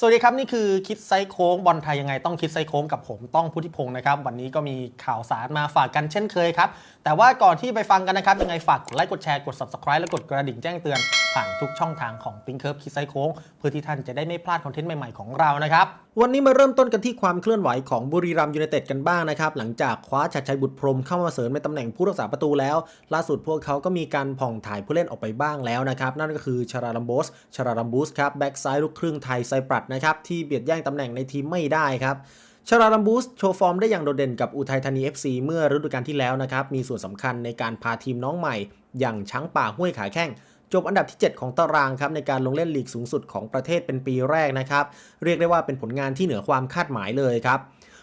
สวัสดีครับ นี่คือคิดไซส์โค้งบอลไทยยังไงต้องคิดไซส์โค้งกับผมต้องพุทธิพงศ์นะครับ วันนี้ก็มีข่าวสารมาฝากกันเช่นเคยครับ แต่ว่าก่อนที่ไปฟังกันนะครับ ยังไงฝากกดไลค์กดแชร์กด subscribe และกดกระดิ่งแจ้งเตือนผ่านทุกช่องทางของ p i n k c u r v e คิดไซโค้งเพื่อที่ท่านจะได้ไม่พลาดคอนเทนต์ใหม่ๆของเรานะครับ วันนี้มาเริ่มต้นกันที่ความเคลื่อนไหวของบุรีรัมยูไนเต็ดกันบ้างนะครับ หลังจากคว้าชัดชัยบุตรพรมเข้ามาเสริมในตำแหน่งผู้รักษาประตูแล้ว ล่าสุดพวกเขาก็มีการผ่องถ่ายผู้เล่นออกไปบ้างแล้วนะครับ นั่นก็คือชาราลัมโบสชาราลัมบูสครับแบ็กซ้ายลูกครึ่งไทยไซปรัสนะครับที่เบียดแย่งตำแหน่งในทีมไม่ได้ครับชาราลัมบูสโชว์ฟอร์มได้อย่างโดดเด่นกับอุทัยธานี FC เมื่อฤดูกาลที่แล้วนะครับ มีส่วนสำคัญในการพาทีมน้องใหม่ อย่างช้างป่าห้วยขาแข้ง จบอันดับที่ 7 ของตารางครับในการลงเล่นลีกสูงสุดของประเทศเป็นปีแรกนะครับ เรียกได้ว่าเป็นผลงานที่เหนือความคาดหมายเลยครับ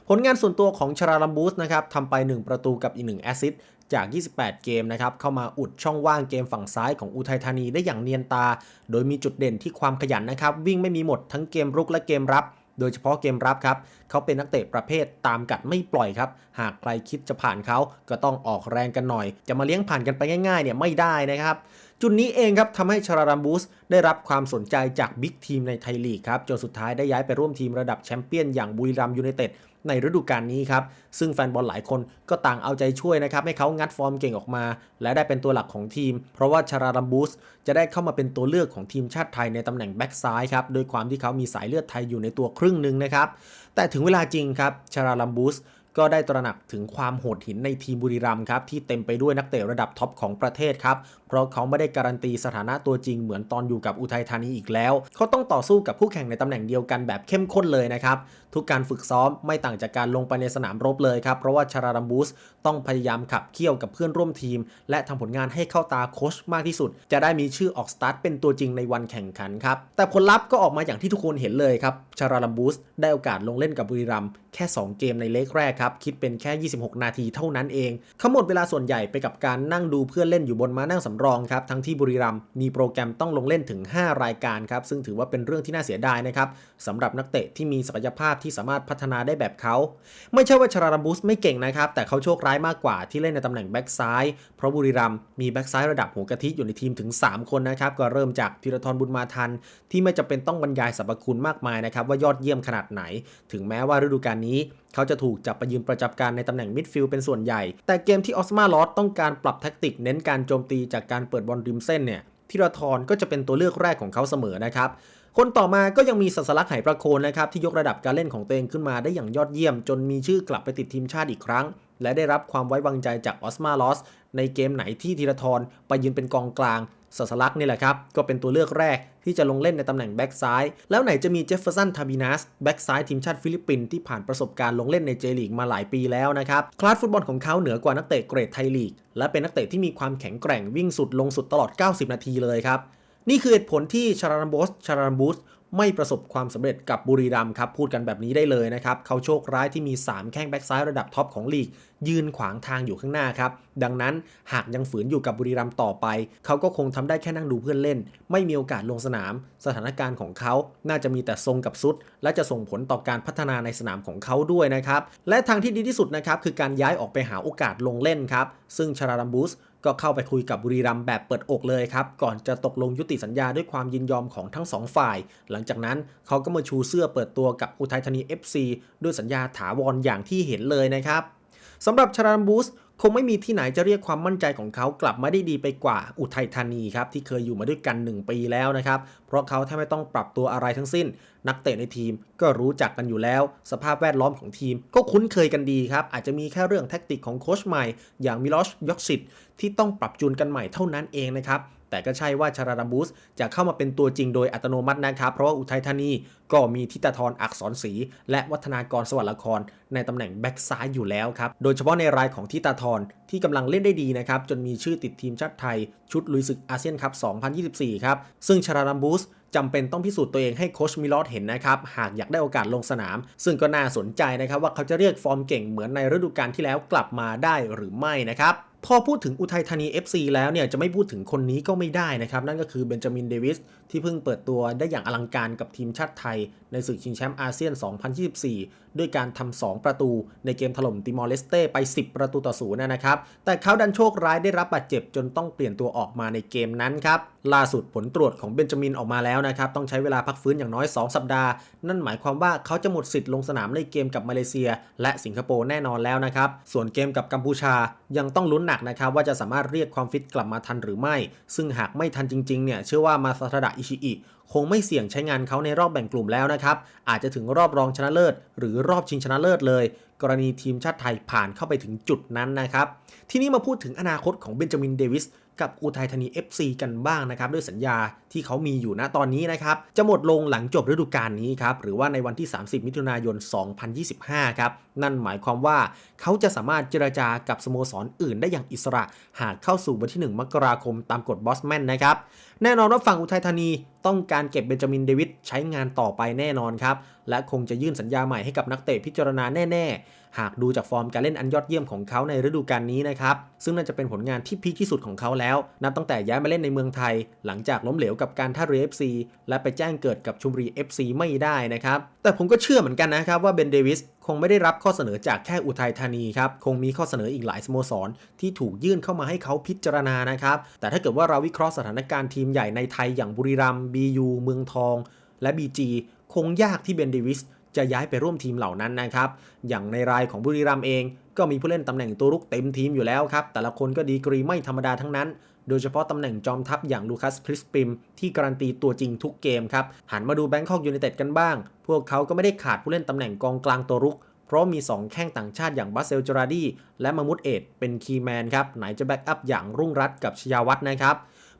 ผลงานส่วนตัวของชาราลัมบูสนะครับทำไป 1 ประตูกับอีก 1 แอสซิสต์จาก 28 เกมนะครับ เข้ามาอุดช่องว่างเกมฝั่งซ้ายของอุทัยธานีได้อย่างเนียนตา โดยมีจุดเด่นที่ความขยันนะครับ วิ่งไม่มีหมดทั้งเกมรุกและเกมรับ โดยเฉพาะเกมรับครับ เขาเป็นนักเตะประเภทตามกัดไม่ปล่อยครับ หากใครคิดจะผ่านเขาก็ต้องออกแรงกันหน่อย จะมาเลี้ยงผ่านกันไปง่ายๆเนี่ยไม่ได้นะครับ จุดนี้เองครับทำให้ชารารัมบูสได้รับความสนใจจากบิ๊กทีมในไทยลีกครับจนสุดท้ายได้ย้ายไปร่วมทีมระดับแชมเปี้ยนอย่างบุรีรัมยูไนเต็ดในฤดูกาลนี้ครับ ซึ่งแฟนบอลหลายคนก็ต่างเอาใจช่วยนะครับ ให้เขางัดฟอร์มเก่งออกมา และได้เป็นตัวหลักของทีม เพราะว่าชารารัมบูสจะได้เข้ามาเป็นตัวเลือกของทีมชาติไทยในตำแหน่งแบ็กซ้ายครับ โดยความที่เขามีสายเลือดไทยอยู่ในตัวครึ่งหนึ่งนะครับ แต่ถึงเวลาจริงครับ ชาราลัมบูส ก็ได้ตระหนักถึงความโหดหินในทีมบุรีรัมย์ครับที่เต็มไปด้วยนักเตะระดับท็อปของประเทศครับเพราะเขาไม่ได้การันตีสถานะตัวจริงเหมือนตอนอยู่กับอุทัยธานีอีกแล้ว เขาต้องต่อสู้กับผู้แข่งในตำแหน่งเดียวกันแบบเข้มข้นเลยนะครับ ทุกการฝึกซ้อมไม่ต่างจากการลงไปในสนามรบเลยครับ เพราะว่าชาราลัมบูสต้องพยายามขับเคี่ยวกับเพื่อนร่วมทีม และทำผลงานให้เข้าตาโค้ชมากที่สุด จะได้มีชื่อออกสตาร์ทเป็นตัวจริงในวันแข่งขันครับ แต่ผลลัพธ์ก็ออกมาอย่างที่ทุกคนเห็นเลยครับชาราลัมบูสได้โอกาสลงเล่นกับบุรีรัมย์แค่ 2 เกมในเลกแรกครับคิดเป็นแค่ 26 นาทีเท่านั้นเองเขาหมดเวลาส่วนใหญ่ไปกับการนั่งดูเพื่อนเล่นอยู่บนม้านั่งสำรองครับทั้งที่บุรีรัมย์มีโปรแกรมต้องลงเล่นถึง 5 รายการครับซึ่งถือว่าเป็นเรื่องที่น่าเสียดายนะครับสำหรับนักเตะที่มีศักยภาพที่สามารถพัฒนาได้แบบเขา ไม่ใช่ว่าชาราลัมบูสไม่เก่งนะครับ แต่เขาโชคร้ายมากกว่าที่เล่นในตำแหน่งแบ็กซ้ายเพราะบุรีรัมมีแบ็กซ้ายระดับหัวกะทิอยู่ในทีมถึง 3 คนนะครับ ก็เริ่มจากธีรทรบุญมาทัน ที่ไม่จำเป็นต้องบรรยายสรรพคุณมากมายนะครับว่ายอดเยี่ยมขนาดไหน ถึงแม้ว่าฤดูกาลนี้เขาจะถูกจับไปยืมประจับการในตำแหน่งมิดฟิลด์เป็นส่วนใหญ่ แต่เกมที่ออสมาลอสต้องการปรับแท็กติกเน้นการโจมตีจากการเปิดบอลริมเส้นเนี่ยธีรทรก็จะเป็นตัวเลือกแรกของเขาเสมอนะครับ คนต่อมาก็ยังมีสัสลักไหประโคนนะครับที่ยกระดับการเล่นของตัวเองขึ้นมาได้อย่างยอดเยี่ยม จนมีชื่อกลับไปติดทีมชาติอีกครั้ง และได้รับความไว้วางใจจากออสมาลอส ในเกมไหนที่ธีรทรไปยืนเป็นกองกลางสัสลักนี่แหละครับก็เป็นตัวเลือกแรกที่จะลงเล่นในตำแหน่งแบ็กซ้าย แล้วไหนจะมีเจฟเฟอร์สันทาบินัสแบ็กซ้ายทีมชาติฟิลิปปินส์ที่ผ่านประสบการณ์ลงเล่นในเจลีกมาหลายปีแล้วนะครับ คลาสฟุตบอลของเขาเหนือกว่านักเตะเกรดไทยลีก และเป็นนักเตะที่มีความแข็งแกร่งวิ่งสุดลงสุดตลอด 90 นาทีเลยครับ นี่คือเหตุผลที่ชาราลัมโบสชาราลัมบูสไม่ประสบความสำเร็จกับบุรีรัมย์ครับ พูดกันแบบนี้ได้เลยนะครับ เขาโชคร้ายที่มี 3 แข้งแบ็กซ้ายระดับท็อปของลีก ยืนขวางทางอยู่ข้างหน้าครับ ดังนั้นหากยังฝืนอยู่กับบุรีรัมย์ต่อไป เขาก็คงทำได้แค่นั่งดูเพื่อนเล่น ไม่มีโอกาสลงสนาม สถานการณ์ของเขาน่าจะมีแต่ทรงกับซุด และจะส่งผลต่อการพัฒนาในสนามของเขาด้วยนะครับและทางที่ดีที่สุดนะครับคือการย้ายออกไปหาโอกาสลงเล่นครับซึ่งชาราลัมบูส ก็เข้าไปคุยกับบุรีรัมแบบเปิดอกเลยครับ ก่อนจะตกลงยุติสัญญาด้วยความยินยอมของทั้งสองฝ่าย หลังจากนั้นเขาก็มาชูเสื้อเปิดตัวกับอุทัยธานี FC ด้วยสัญญาถาวรอย่างที่เห็นเลยนะครับสำหรับชารันบูส คงไม่มีที่ไหนจะเรียกความมั่นใจของเขากลับมาได้ดีไปกว่าอุทัยธานีครับที่เคยอยู่มาด้วยกัน 1 ปีแล้วนะครับ เพราะเขาแทบไม่ต้องปรับตัวอะไรทั้งสิ้น นักเตะในทีมก็รู้จักกันอยู่แล้ว สภาพแวดล้อมของทีม ก็คุ้นเคยกันดีครับ อาจจะมีแค่เรื่องแท็กติกของโค้ชใหม่ อย่างมิลอชยอกซิตที่ต้องปรับจูนกันใหม่เท่านั้นเองนะครับ แต่ก็ใช่ว่าชาราดัมบูสจะเข้ามาเป็นตัวจริงโดยอัตโนมัตินะครับ เพราะว่าอุทัยธานีก็มีทิตาธรอักษรศรีและวัฒนากรสวัสดิ์ละคร ในตำแหน่งแบ็กซ้ายอยู่แล้วครับ โดยเฉพาะในรายของทิตาธรที่กำลังเล่นได้ดีนะครับ จนมีชื่อติดทีมชาติไทย ชุดลุยศึกอาเซียนคัพ 2024 ครับ ซึ่งชาราดัมบูสจำเป็นต้องพิสูจน์ตัวเองให้โคชมิลอสเห็นนะครับ หากอยากได้โอกาสลงสนาม ซึ่งก็น่าสนใจนะครับว่าเขาจะเรียกฟอร์มเก่งเหมือนในฤดูกาลที่แล้วกลับมาได้หรือไม่นะครับ พอพูดถึงอุทัยธานี FC แล้วเนี่ยจะไม่พูดถึงคนนี้ก็ไม่ได้นะครับ นั่นก็คือเบนจามินเดวิสที่เพิ่งเปิดตัวได้อย่างอลังการกับทีมชาติไทย ในศึกชิงแชมป์อาเซียน 2024 ด้วยการทำ2ประตูในเกมถล่มติมอร์เลสเต้ไป 10 ประตูต่อศูนย์นะครับ แต่เขาดันโชคร้ายได้รับบาดเจ็บจนต้องเปลี่ยนตัวออกมาในเกมนั้นครับ ล่าสุดผลตรวจของเบนจามินออกมาแล้วนะครับ ต้องใช้เวลาพักฟื้นอย่างน้อย 2 สัปดาห์ นั่นหมายความว่าเขาจะหมดสิทธิ์ลงสนามในเกมกับมาเลเซีย และสิงคโปร์แน่นอนแล้วนะครับ ส่วนเกมกับกัมพูชายังต้องลุ้นหนักนะครับว่าจะสามารถเรียกความฟิตกลับมาทันหรือไม่ ซึ่งหากไม่ทันจริงๆเนี่ยเชื่อว่ามาซาทดะอิชิอิคงไม่เสี่ยงใช้งานเขาในรอบแบ่งกลุ่มแล้วนะครับ อาจจะถึงรอบรองชนะเลิศ หรือรอบชิงชนะเลิศเลย กรณีทีมชาติไทยผ่านเข้าไปถึงจุดนั้นนะครับ ทีนี้มาพูดถึงอนาคตของเบนจามินเดวิส กับอุทัยธานี FC กันบ้างนะครับด้วยสัญญาที่เขามีอยู่ณตอนนี้นะครับจะหมดลงหลังจบฤดูกาลนี้ครับหรือว่าในวันที่ 30 มิถุนายน 2025 ครับนั่นหมายความว่าเขาจะสามารถเจรจากับสโมสรอื่นได้อย่างอิสระ หากเข้าสู่วันที่ 1 มกราคมตามกฎบอสแมนนะครับแน่นอนว่าฝั่งอุทัยธานีต้องการเก็บเบนจามินเดวิดใช้งานต่อไปแน่นอนครับ และคงจะยื่นสัญญาใหม่ให้กับนักเตะพิจารณาแน่ ๆ หากดูจากฟอร์มการเล่นอันยอดเยี่ยมของเขาในฤดูกาลนี้นะครับ ซึ่งน่าจะเป็นผลงานที่พีคที่สุดของเขาแล้ว นับตั้งแต่ย้ายมาเล่นในเมืองไทย หลังจากล้มเหลวกับการท่าเรือ FC และไปแจ้งเกิดกับชุมบุรี FC ไม่ได้นะครับ แต่ผมก็เชื่อเหมือนกันนะครับว่าเบนเดวิสคงไม่ได้รับข้อเสนอจากแค่อุทัยธานีครับ คงมีข้อเสนออีกหลายสโมสร ที่ถูกยื่นเข้ามาให้เขาพิจารณานะครับ แต่ถ้าเกิดว่าเราวิเคราะห์สถานการณ์ทีมใหญ่ในไทยอย่างบุรีรัมย์ BU เมืองทองและ BG คงยากที่เบนเดวิสจะย้ายไปร่วมทีมเหล่านั้นนะครับ อย่างในรายของบุรีรัมเอง ก็มีผู้เล่นตำแหน่งตัวรุกเต็มทีมอยู่แล้วครับ แต่ละคนก็ดีกรีไม่ธรรมดาทั้งนั้น โดยเฉพาะตำแหน่งจอมทัพอย่างลูคัสคริสปิม ที่การันตีตัวจริงทุกเกมครับ หันมาดูแบงคอกยูไนเต็ดกันบ้าง พวกเขาก็ไม่ได้ขาดผู้เล่นตำแหน่งกองกลางตัวรุก เพราะมี 2 แข้งต่างชาติอย่างบาเซลจราดีและมามุดเอดเป็นคีย์แมนครับ ไหนจะแบ็กอัพอย่างรุ่งรัตกับชยาวัฒนะครับ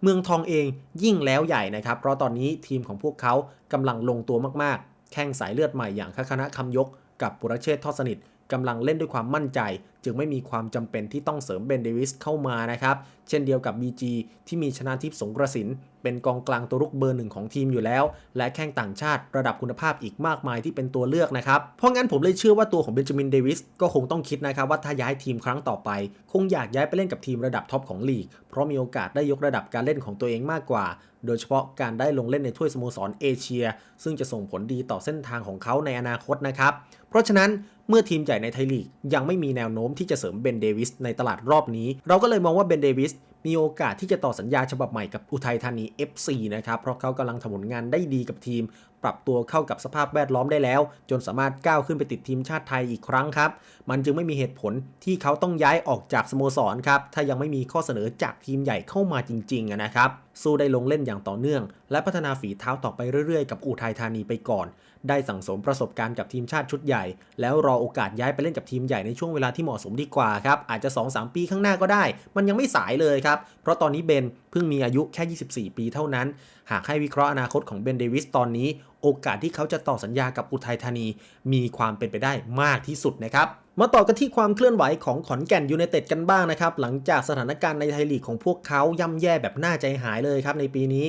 เมืองทองเองยิ่งแล้วใหญ่นะครับ เพราะตอนนี้ทีมของพวกเขากำลังลงตัวมากๆ แข่งสายเลือดใหม่อย่างคคณะคำยกกับปุรเชษทอดสนิท กำลังเล่นด้วยความมั่นใจ จึงไม่มีความจำเป็นที่ต้องเสริมเบนเดวิสเข้ามานะครับ เช่นเดียวกับ BG ที่มีชนะทิพย์สงกระสิน เป็นกองกลางตัวรุกเบอร์หนึ่งของทีมอยู่แล้ว และแข้งต่างชาติระดับคุณภาพอีกมากมายที่เป็นตัวเลือกนะครับ เพราะงั้นผมเลยเชื่อว่าตัวของเบนจามินเดวิสก็คงต้องคิดนะครับว่าถ้าย้ายทีมครั้งต่อไป คงอยากย้ายไปเล่นกับทีมระดับท็อปของลีก เพราะมีโอกาสได้ยกระดับการเล่นของตัวเองมากกว่า โดยเฉพาะการได้ลงเล่นในถ้วยสโมสรเอเชีย ซึ่งจะส่งผลดีต่อเส้นทางของเขาในอนาคตนะครับ เพราะฉะนั้น เมื่อทีมใหญ่ในไทยลีกยังไม่มีแนวโน้มที่จะเสริมเบนเดวิสในตลาดรอบนี้ เราก็เลยมองว่าเบนเดวิสมีโอกาสที่จะต่อสัญญาฉบับใหม่กับอุทัยธานี FC นะครับ เพราะเขากำลังทำผลงานได้ดีกับทีม ปรับตัวเข้ากับสภาพแวดล้อมได้แล้ว จนสามารถก้าวขึ้นไปติดทีมชาติไทยอีกครั้งครับ มันจึงไม่มีเหตุผลที่เขาต้องย้ายออกจากสโมสรครับ ถ้ายังไม่มีข้อเสนอจากทีมใหญ่เข้ามาจริงๆนะครับ สู้ได้ลงเล่นอย่างต่อเนื่อง และพัฒนาฝีเท้าต่อไปเรื่อยๆ กับอุทัยธานีไปก่อน ได้สั่งสมประสบการณ์กับทีมชาติชุดใหญ่ แล้วรอโอกาสย้ายไปเล่นกับทีมใหญ่ในช่วงเวลาที่เหมาะสมดีกว่าครับ อาจจะ 2-3 ปีข้างหน้าก็ได้ มันยังไม่สายเลยครับ เพราะตอนนี้เบนเพิ่งมีอายุแค่ 24 ปีเท่านั้น หากให้วิเคราะห์อนาคตของเบนเดวิสตอนนี้ โอกาสที่เขาจะต่อสัญญากับอุทัยธานี มีความเป็นไปได้มากที่สุดนะครับมาต่อกันที่ความเคลื่อนไหวของขอนแก่นยูไนเต็ดกันบ้างนะครับ หลังจากสถานการณ์ในไทยลีกของพวกเขาย่ำแย่แบบน่าใจหายเลยครับในปีนี้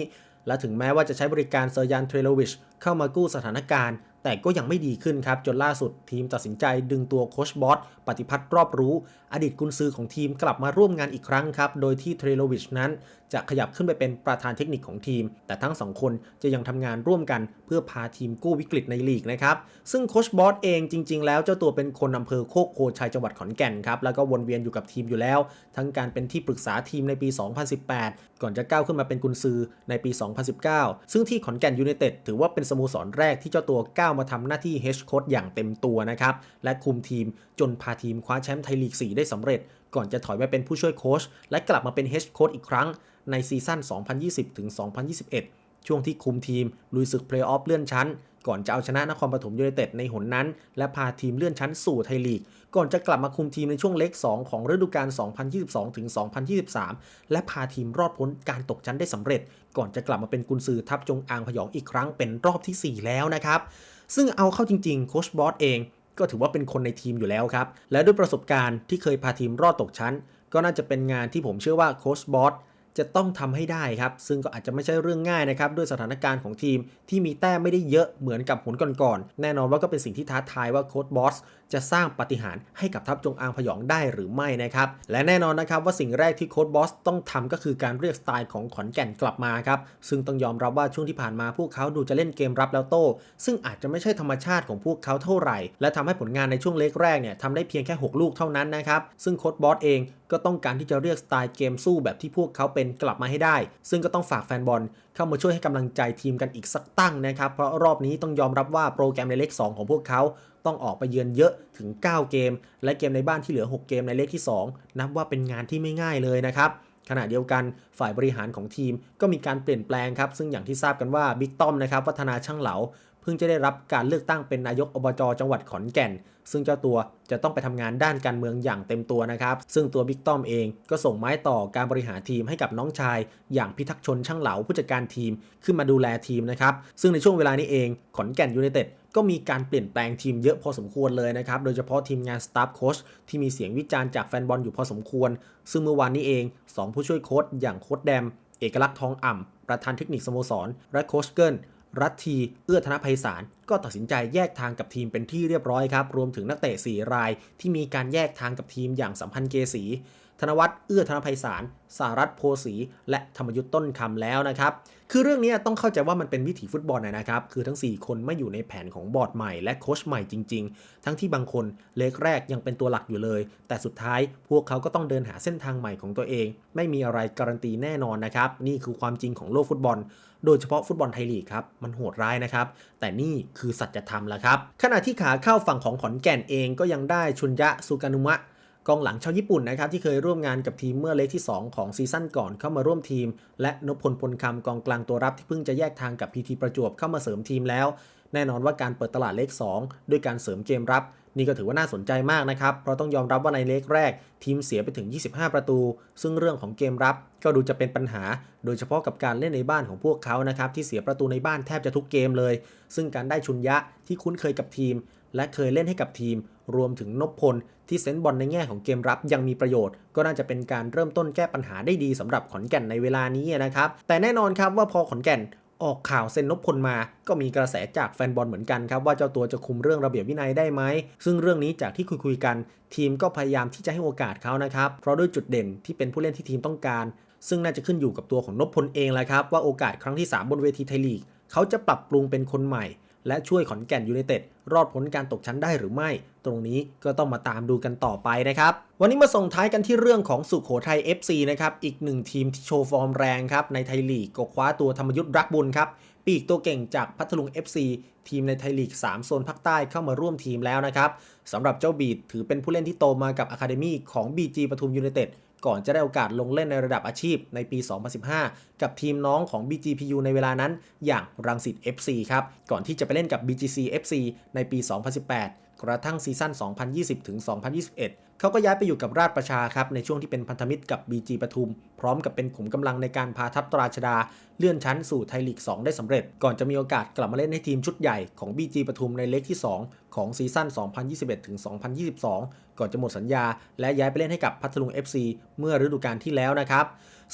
และถึงแม้ว่าจะใช้บริการเซอร์ยันเทรโลวิชเข้ามากู้สถานการณ์ แต่ก็ยังไม่ดีขึ้นครับ จนล่าสุดทีมตัดสินใจดึงตัวโคชบอสปฏิพัฒน์รอบรู้ อดีตกุนซือของทีมกลับมาร่วมงานอีกครั้งครับ โดยที่เทรโลวิชนั้น จะขยับขึ้นไปเป็นประธานเทคนิคของทีม แต่ทั้งสองคนจะยังทำงานร่วมกัน เพื่อพาทีมกู้วิกฤตในลีกนะครับซึ่งโคชบอสเองจริง ๆ แล้วเจ้าตัวเป็นคนอำเภอโคกโพชัยจังหวัดขอนแก่นครับแล้วก็วนเวียนอยู่กับทีมอยู่แล้ว ทั้งการเป็นที่ปรึกษาทีมในปี 2018 ก่อนจะก้าวขึ้นมาเป็นกุนซือในปี 2019 ซึ่งที่ขอนแก่นยูไนเต็ดถือว่าเป็นสโมสรแรกที่เจ้าตัวก้าวมาทำหน้าที่เฮดโค้ชอย่างเต็มตัวนะครับ และคุมทีมจนพาทีมคว้าแชมป์ไทยลีก 4 ได้สำเร็จ ก่อนจะถอยมาเป็นผู้ช่วยโค้ชและกลับมาเป็นเฮดโค้ชอีกครั้งในซีซั่น 2020-2021 ช่วงที่คุมทีมลุยศึกเพลย์ออฟเลื่อนชั้น ก่อนจะเอาชนะนครปฐมยูไนเต็ดในหนนั้น และพาทีมเลื่อนชั้นสู่ไทยลีก ก่อนจะกลับมาคุมทีมในช่วงเล็ก 2 ของฤดูกาล 2022-2023 และพาทีมรอดพ้นการตกชั้นได้สำเร็จ ก่อนจะกลับมาเป็นกุนซือทัพจงอางพยองอีกครั้งเป็นรอบทีสี่4 แล้วนะครับ ซึ่งเอาเข้าจริงๆโคชบอสเอง ก็ถือว่าเป็นคนในทีมอยู่แล้วครับ และด้วยประสบการณ์ที่เคยพาทีมรอดตกชั้น ก็น่าจะเป็นงานที่ผมเชื่อว่าโคชบอส จะต้องทำให้ได้ครับ ซึ่งก็อาจจะไม่ใช่เรื่องง่ายนะครับด้วยสถานการณ์ของทีมที่มีแต้มไม่ได้เยอะเหมือนกับผลก่อนๆแน่นอนว่าก็เป็นสิ่งที่ท้าทายว่าโค้ชบอสจะสร้างปฏิหารให้กับทัพจงอางพยองได้หรือไม่นะครับ และแน่นอนนะครับว่าสิ่งแรกที่โค้ชบอสต้องทำก็คือการเรียกสไตล์ของขอนแก่นกลับมาครับ ซึ่งต้องยอมรับว่าช่วงที่ผ่านมาพวกเขาดูจะเล่นเกมรับแล้วโต้ ซึ่งอาจจะไม่ใช่ธรรมชาติของพวกเขาเท่าไหร่ และทำให้ผลงานในช่วงเล็กแรกเนี่ยทำได้เพียงแค่ 6 ลูกเท่านั้นนะครับ ซึ่งโค้ชบอสเองก็ต้องการที่จะเรียกสไตล์เกมสู้แบบที่พวกเขาเป็นกลับมาให้ได้ ซึ่งก็ต้องฝากแฟนบอลเข้ามาช่วยให้กำลังใจทีมกันอีกสักตั้งนะครับ เพราะรอบนี้ต้องยอมรับว่าโปรแกรมในเลข2ของพวกเขา ต้องออกไปเยือนเยอะถึง 9 เกม และเกมในบ้านที่เหลือ 6 เกมในเลขที่ 2 นับว่าเป็นงานที่ไม่ง่ายเลยนะครับขณะเดียวกันฝ่ายบริหารของทีมก็มีการเปลี่ยนแปลงครับ ซึ่งอย่างที่ทราบกันว่าบิ๊กต้อมนะครับวัฒนาช่างเหลาเพิ่งจะได้รับการเลือกตั้งเป็นนายกอบจจังหวัดขอนแก่น ซึ่งเจ้าตัวจะต้องไปทำงานด้านการเมืองอย่างเต็มตัวนะครับ ซึ่งตัวบิ๊กต้อมเองก็ส่งไม้ต่อการบริหารทีมให้กับน้องชาย อย่างพิทักษ์ชนช่างเหลาผู้จัดการทีมขึ้นมาดูแลทีมนะครับซึ่งในช่วงเวลานี้เองขอนแก่นยูไนเต็ด ก็มีการเปลี่ยนแปลงทีมเยอะพอสมควรเลยนะครับ โดยเฉพาะทีมงานสตาฟโค้ชที่มีเสียงวิจารณ์จากแฟนบอลอยู่พอสมควร ซึ่งเมื่อวานนี้เองสองผู้ช่วยโค้ชอย่างโค้ชแดม เอกลักษณ์ทองอ่ำ ประธานเทคนิคสโมสร และโค้ชเกิลรัตทีเอื้อธนภัยสารก็ตัดสินใจแยกทางกับทีมเป็นที่เรียบร้อยครับ รวมถึงนักเตะ4รายที่มีการแยกทางกับทีมอย่างสัมพันธ์เกษี ธนวัฒน์เอื้อธนภัยสาร สารัตโพสี และธรรมยุทธ์ต้นคำแล้วนะครับ คือเรื่องนี้ต้องเข้าใจว่ามันเป็นวิถีฟุตบอลนะครับ คือทั้ง 4 คนไม่อยู่ในแผนของบอร์ดใหม่และโค้ชใหม่จริง ๆ ทั้งที่บางคนเล็กแรกยังเป็นตัวหลักอยู่เลย แต่สุดท้ายพวกเขาก็ต้องเดินหาเส้นทางใหม่ของตัวเอง ไม่มีอะไรการันตีแน่นอนนะครับ นี่คือความจริงของโลกฟุตบอล โดยเฉพาะฟุตบอลไทยลีกครับ มันโหดร้ายนะครับ แต่นี่คือสัจธรรมแล้วครับ ขณะที่ขาเข้าฝั่งของขอนแก่นเองก็ยังได้ชุนยะสุกานุมะ กองหลังชาวญี่ปุ่นนะครับที่เคยร่วมงานกับทีมเมื่อเล็กที่ 2 ของซีซั่นก่อนเข้ามาร่วมทีม และนพพลพลคำกองกลางตัวรับที่เพิ่งจะแยกทางกับพีทีประจวบเข้ามาเสริมทีมแล้ว แน่นอนว่าการเปิดตลาดเลข2ด้วยการเสริมเกมรับ นี่ก็ถือว่าน่าสนใจมากนะครับ เพราะต้องยอมรับว่าในเลขแรก ทีมเสียไปถึง 25 ประตู ซึ่งเรื่องของเกมรับก็ดูจะเป็นปัญหา โดยเฉพาะกับการเล่นในบ้านของพวกเขานะครับที่เสียประตูในบ้านแทบจะทุกเกมเลย ซึ่งการได้ชุนยะที่คุ้นเคยกับทีม และเคยเล่นให้กับทีม รวมถึงนพพลที่เซนส์บอลในแง่ของเกมรับยังมีประโยชน์ ก็น่าจะเป็นการเริ่มต้นแก้ปัญหาได้ดีสำหรับขอนแก่นในเวลานี้นะครับ แต่แน่นอนครับว่าพอขอนแก่นออกข่าวเซ็นนพพลมา ก็มีกระแสจากแฟนบอลเหมือนกันครับ ว่าเจ้าตัวจะคุมเรื่องระเบียบวินัยได้ไหม ซึ่งเรื่องนี้จากที่คุยๆกัน ทีมก็พยายามที่จะให้โอกาสเขานะครับ เพราะด้วยจุดเด่นที่เป็นผู้เล่นที่ทีมต้องการ ซึ่งน่าจะขึ้นอยู่กับตัวของนพพลเองแหละครับ ว่าโอกาสครั้งที่ 3 บนเวทีไทยลีก เขาจะปรับปรุงเป็นคนใหม่ และช่วยขอนแก่นยูไนเต็ดรอดพ้นการตกชั้นได้หรือไม่ ตรงนี้ก็ต้องมาตามดูกันต่อไปนะครับ วันนี้มาส่งท้ายกันที่เรื่องของสุขโขทัย FC นะครับ อีกหนึ่งทีมที่โชว์ฟอร์มแรงครับ ในไทยลีกก็คว้าตัวธรรมยุทธ์รักบุญครับ ปีกตัวเก่งจากพัทลุง FC ทีมในไทยลีก 3 โซนภาคใต้เข้ามาร่วมทีมแล้วนะครับสำหรับเจ้าบีดถือเป็นผู้เล่นที่โตมากับอะคาเดมี่ของ BG ปทุมยูไนเต็ด ก่อนจะได้โอกาสลงเล่นในระดับอาชีพในปี 2015 กับทีมน้องของ BGPU ในเวลานั้น อย่างรังสิต FC ครับ ก่อนที่จะไปเล่นกับ BGC FC ในปี 2018 กระทั่งซีซั่น 2020ถึง2021 เขาก็ย้ายไปอยู่กับราชประชาครับในช่วงที่เป็นพันธมิตรกับ BG ปทุม พร้อมกับเป็นขุมกำลังในการพาทัพตราชดา เลื่อนชั้นสู่ไทยลีก 2 ได้สำเร็จ ก่อนจะมีโอกาสกลับมาเล่นให้ทีมชุดใหญ่ของ BG ปทุมในเล็กที่ 2 ของซีซั่น 2021ถึง2022 ก่อนจะหมดสัญญา และย้ายไปเล่นให้กับพัทลุง FC เมื่อฤดูกาลที่แล้วนะครับ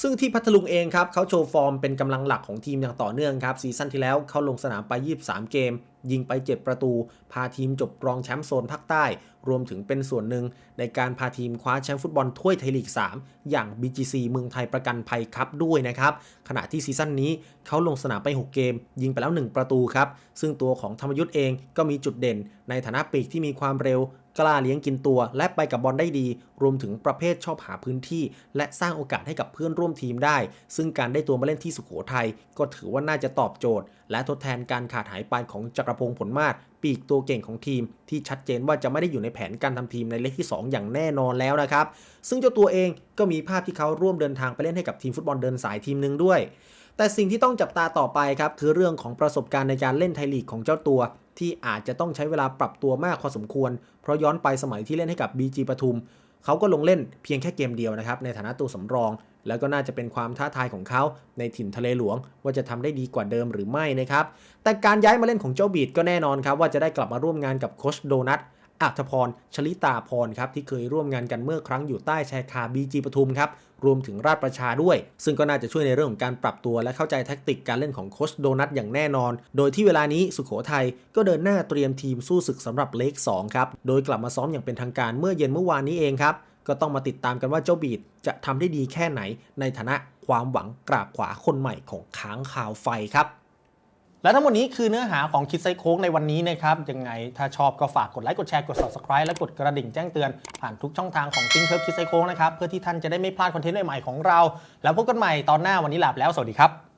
ซึ่งที่พัทลุงเองครับเขาโชว์ฟอร์มเป็นกำลังหลักของทีมอย่างต่อเนื่องครับซีซั่นที่แล้วเขาลงสนามไป 23 เกม ยิงไป 7 ประตู พาทีมจบรองแชมป์โซนภาคใต้ รวมถึงเป็นส่วนหนึ่งในการพาทีมคว้าแชมป์ฟุตบอลถ้วยไทยลีก 3 อย่าง BGC เมืองไทยประกันภัยครับด้วยนะครับ ขณะที่ซีซั่นนี้เขาลงสนามไป 6 เกม ยิงไปแล้ว 1 ประตูครับ ซึ่งตัวของธรรมยุทธ์เองก็มีจุดเด่นในฐานะปีกที่มีความเร็ว กล้าเลี้ยงกินตัว และไปกับบอลได้ดี รวมถึงประเภทชอบหาพื้นที่ และสร้างโอกาสให้กับเพื่อนร่วมทีมได้ ซึ่งการได้ตัวมาเล่นที่สุโขทัยก็ถือว่าน่าจะตอบโจทย์ และทดแทนการขาดหายไปของจักรพงศ์ผลมาศปีกตัวเก่งของทีม ที่ชัดเจนว่าจะไม่ได้อยู่ในแผนการทำทีมในเลขที่ 2 อย่างแน่นอนแล้วนะครับ ซึ่งเจ้าตัวเองก็มีภาพที่เขาร่วมเดินทางไปเล่นให้กับทีมฟุตบอลเดินสายทีมหนึ่งด้วยแต่สิ่งที่ต้องจับตาต่อไปครับ คือเรื่องของประสบการณ์ในการเล่นไทยลีกของเจ้าตัว ที่อาจจะต้องใช้เวลาปรับตัวมากพอสมควร เพราะย้อนไปสมัยที่เล่นให้กับ BG ปทุม เขาก็ลงเล่นเพียงแค่เกมเดียวนะครับในฐานะตัวสำรอง แล้วก็น่าจะเป็นความท้าทายของเขาในถิ่นทะเลหลวง ว่าจะทำได้ดีกว่าเดิมหรือไม่นะครับแต่การย้ายมาเล่นของเจ้าบีดก็แน่นอนครับว่าจะได้กลับมาร่วมงานกับโคชโดนัท อัธพรชลิตาพรครับที่เคยร่วมงานกันเมื่อครั้งอยู่ใต้ชายคาบีจีปทุมครับรวมถึงราชประชาด้วย ซึ่งก็น่าจะช่วยในเรื่องของการปรับตัวและเข้าใจแท็กติกการเล่นของโคชโดนัทอย่างแน่นอน โดยที่เวลานี้สุขโขทัยก็เดินหน้าเตรียมทีมสู้ศึกสำหรับเลก2ครับ โดยกลับมาซ้อมอย่างเป็นทางการเมื่อเย็นเมื่อวานนี้เองครับ ก็ต้องมาติดตามกันว่าเจ้าบีดจะทำได้ดีแค่ไหน ในฐานะความหวังกราบขวาคนใหม่ของค้างคาวไฟครับ และทั้งหมดนี้คือเนื้อหาของคิดไซโค้งในวันนี้นะครับ ยังไงถ้าชอบก็ฝากกดไลค์กดแชร์กด subscribe และกดกระดิ่งแจ้งเตือน ผ่านทุกช่องทางของ t ิงเ r ิร์คิดไซโค้งนะครับ เพื่อที่ท่านจะได้ไม่พลาดคอนเทนต์ใหม่ๆของเรา แล้วพบกันใหม่ตอนหน้าวันนี้ลาไปแล้วสวัสดีครับ